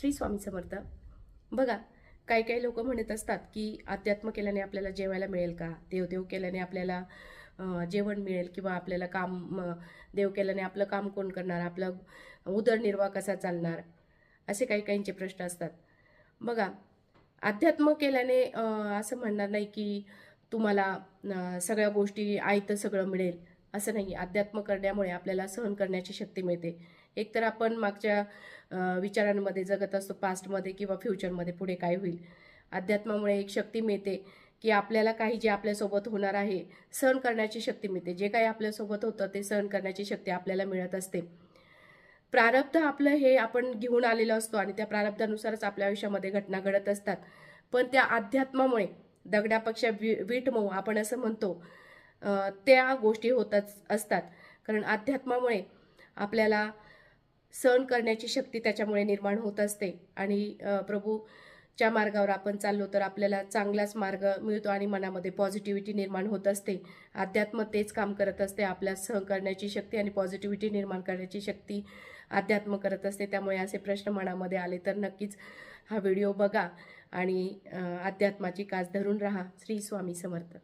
श्री स्वामी समर्थ. बघा काही काही लोक म्हणत असतात की अध्यात्म केल्याने आपल्याला जेवायला मिळेल का? देवदेव केल्याने आपल्याला जेवण मिळेल किंवा आपल्याला काम देव केल्याने आपलं काम कोण करणार? आपलं उदरनिर्वाह कसा चालणार? असे काही काहींचे प्रश्न असतात. बघा अध्यात्म केल्याने असं म्हणणार नाही की तुम्हाला सगळ्या गोष्टी आयतं सगळं मिळेल. असं नाही अध्यात्म करण्यामुळे आपल्याला सहन करण्याची शक्ती मिळते. एकतर आपण मागच्या विचारांमध्ये जगत असतो पास्टमध्ये किंवा फ्युचरमध्ये पुढे काय होईल? अध्यात्मामुळे एक शक्ती मिळते की आपल्याला काही जे आपल्यासोबत होणार आहे सहन करण्याची शक्ती मिळते. जे काही आपल्यासोबत होतं ते सहन करण्याची शक्ती आपल्याला मिळत असते. प्रारब्ध आपलं हे आपण घेऊन आलेलो असतो आणि त्या प्रारब्धानुसारच आपल्या आयुष्यामध्ये घटना घडत असतात. पण त्या अध्यात्मामुळे दगडापेक्षा वि वीट मऊ आपण असं म्हणतो त्या गोष्टी होतच असतात. कारण अध्यात्मामुळे आपल्याला सहन करण्याची शक्ती त्याच्यामुळे निर्माण होत असते. आणि प्रभूच्या मार्गावर आपण चाललो तर आपल्याला चांगलाच मार्ग मिळतो आणि मनामध्ये पॉझिटिव्हिटी निर्माण होत असते. अध्यात्म तेच काम करत असते. आपल्या सहन करण्याची शक्ती आणि पॉझिटिव्हिटी निर्माण करण्याची शक्ती अध्यात्म करत असते. त्यामुळे असे प्रश्न मनामध्ये आले तर नक्कीच हा व्हिडिओ बघा आणि अध्यात्माची कास धरून राहा. श्री स्वामी समर्थ.